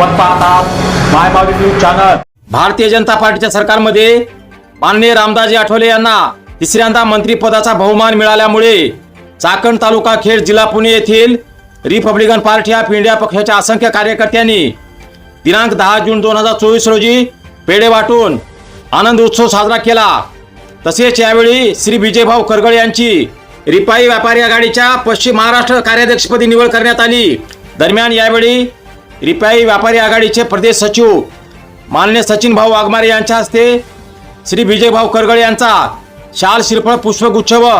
आपण पाहतात माय news channel. Bharatiya Janata पार्टीच्या सरकारमध्ये माननीय रामदाजी आठवले यांना तिसऱ्यांदा मंत्रिपदाचा बहुमान मिळाल्यामुळे चाकण तालुका खेड जिल्हा पुणे येथील रिपब्लिकन पार्टी ऑफ इंडिया पक्षाच्या असंख्य कार्यकर्त्यांनी दिनांक दहा जून दोन हजार चोवीस रोजी पेढे वाटून आनंद उत्सव साजरा केला. तसेच यावेळी श्री विजयभाऊ करगळ यांची रिपाई व्यापारी आघाडीच्या पश्चिम महाराष्ट्र कार्याध्यक्षपदी निवड करण्यात आली. दरम्यान यावेळी रिपाई व्यापारी आघाडीचे प्रदेश सचिव मान्य सचिन भाऊ वाघमारे यांच्या हस्ते श्री विजयभाऊ करगळ यांचा शाल श्रीफळ पुष्पगुच्छ व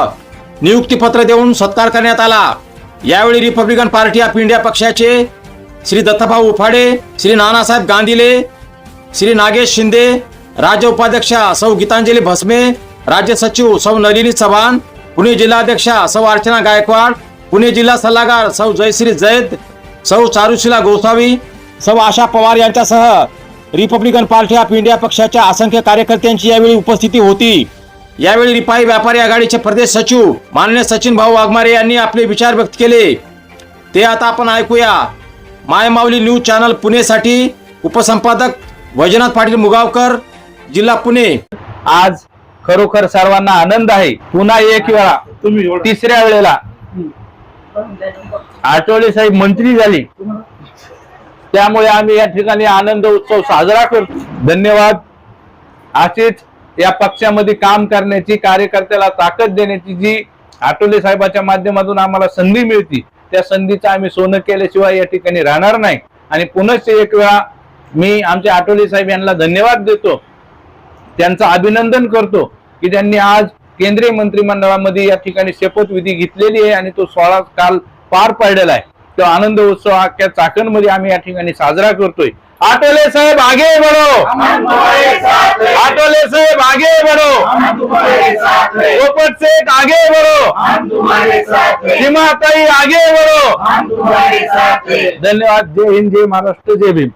नियुक्तीपत्र देऊन सत्कार करण्यात आला. यावेळी रिपब्लिकन पार्टी ऑफ इंडिया पक्षाचे श्री दत्तभाऊ उफाडे श्री नानासाहेब गांधीले श्री नागेश शिंदे राज्य उपाध्यक्षा सौ गीतांजली भस्मे राज्य सचिव सौ नलिनी चव्हाण पुणे जिल्हाध्यक्षा सौ अर्चना गायकवाड पुणे जिल्हा सल्लागार सौ जयश्री जैद सौ चारुशिला गोसावी सौ आशा पवार यांच्यासह रिपब्लिकन पार्टी ऑफ इंडिया पक्षाच्या असंख्य कार्यकर्त्यांची यावेळी उपस्थिती होती. यावेळी रिपाई व्यापारी आघाडीचे प्रदेश सचिव मान्य सचिन भाऊ वाघमारे यांनी आपले विचार व्यक्त केले. ते आता आपण ऐकूया. माय माऊली न्यूज चॅनल पुणेसाठी उपसंपादक वैजनाथ पाटील मुगावकर जिल्हा पुणे. आज खरोखर सर्वांना आनंद आहे. पुन्हा एक वेळा तिसऱ्या वेळेला आठवले साहेब मंत्री झाले. त्यामुळे आम्ही या ठिकाणी आनंद उत्सव साजरा करतो. धन्यवाद. असेच या पक्षामध्ये काम करण्याची कार्यकर्त्याला ताकद देण्याची जी आठवले साहेबाच्या माध्यमातून आम्हाला संधी मिळते त्या संधीचं आम्ही सोनं केल्याशिवाय या ठिकाणी राहणार नाही. आणि पुनश्च एक वेळा मी आमच्या आठवले साहेब यांना धन्यवाद देतो. त्यांचं अभिनंदन करतो की त्यांनी आज केंद्रीय मंत्रिमंडळामध्ये या ठिकाणी शपथविधी घेतलेली आहे आणि तो सोहळा काल पार पडलेला आहे. तो आनंद उत्सव अख्ख्या चाकणमध्ये आम्ही या ठिकाणी साजरा करतोय. आटोले साहेब आगे बढो. आटोले साहेब आगे बढो. पोपट सेठ आगे बढो. सीमाताई आगे बढो. धन्यवाद. जय हिंद जय महाराष्ट्र जय भीम.